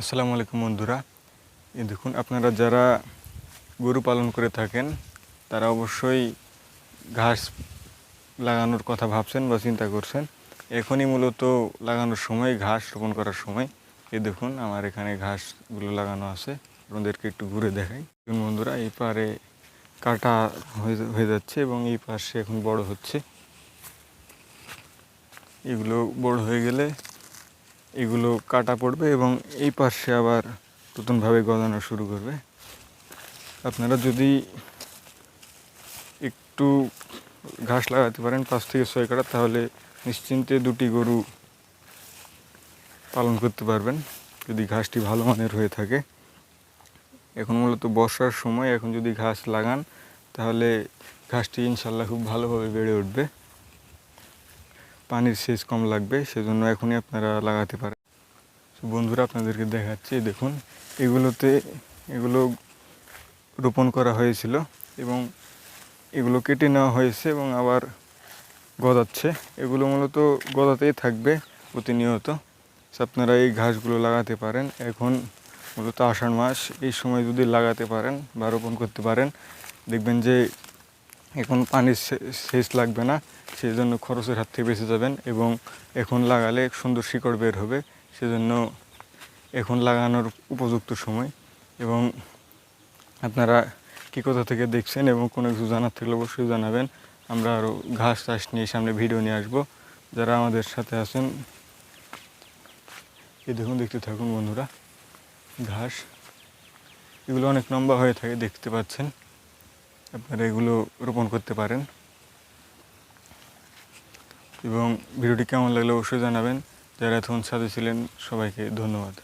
আসসালামু আলাইকুম বন্ধুরা। দেখুন, আপনারা যারা গরু পালন করে থাকেন, তারা অবশ্যই ঘাস লাগানোর কথা ভাবছেন বা চিন্তা করছেন। এখনই মূলত লাগানোর সময়, ঘাস রোপণ করার সময়। এ দেখুন, আমার এখানে ঘাসগুলো লাগানো আছে। আপনাদেরকে একটু ঘুরে দেখাই। বন্ধুরা, এই পারে কাটা হয়ে যাচ্ছে এবং এই পাশে এখন বড় হচ্ছে। এগুলো বড় হয়ে গেলে এগুলো কাটা পড়বে এবং এই পাশে আবার নতুনভাবে গজানো শুরু করবে। আপনারা যদি একটু ঘাস লাগাতে পারেন পাঁচ থেকে ছয় কাটা, তাহলে নিশ্চিন্তে দুটি গরু পালন করতে পারবেন, যদি ঘাসটি ভালো মানের হয়ে থাকে। এখন মূলত বর্ষার সময়, এখন যদি ঘাস লাগান, তাহলে ঘাসটি ইনশাল্লাহ খুব ভালোভাবে বেড়ে উঠবে। পানির সেচ কম লাগবে, সেজন্য এখনই আপনারা লাগাতে পারেন। বন্ধুরা, আপনাদেরকে দেখাচ্ছি, দেখুন, এগুলোতে, এগুলো রোপণ করা হয়েছিল এবং এগুলো কেটে নেওয়া হয়েছে এবং আবার গদাচ্ছে এগুলো মূলত গদাতেই থাকবে প্রতিনিয়ত। আপনারা এই ঘাসগুলো লাগাতে পারেন। এখন মূলত আষাঢ় মাস, এই সময় যদি লাগাতে পারেন বা রোপণ করতে পারেন, দেখবেন যে এখন পানির সেচ লাগবে না সেই জন্য খরচের হাত থেকে বেঁচে যাবেন এবং এখন লাগালে সুন্দর শিকড় বের হবে, সেজন্য এখন লাগানোর উপযুক্ত সময়। এবং আপনারা কী কোথা থেকে দেখছেন এবং কোনো কিছু জানার থাকলে অবশ্যই জানাবেন। আমরা আরও ঘাস চাষ নিয়ে সামনে ভিডিও নিয়ে আসব। যারা আমাদের সাথে আছেন, এই দেখুন, দেখতে থাকুন বন্ধুরা, ঘাস। এগুলো অনেক লম্বা হয়ে থাকে, দেখতে পাচ্ছেন। আপনারা এগুলো রোপণ করতে পারেন। এবং ভিডিওটি কেমন লাগলে অবশ্যই জানাবেন। যারা এতক্ষণ সাথে ছিলেন, সবাইকে ধন্যবাদ।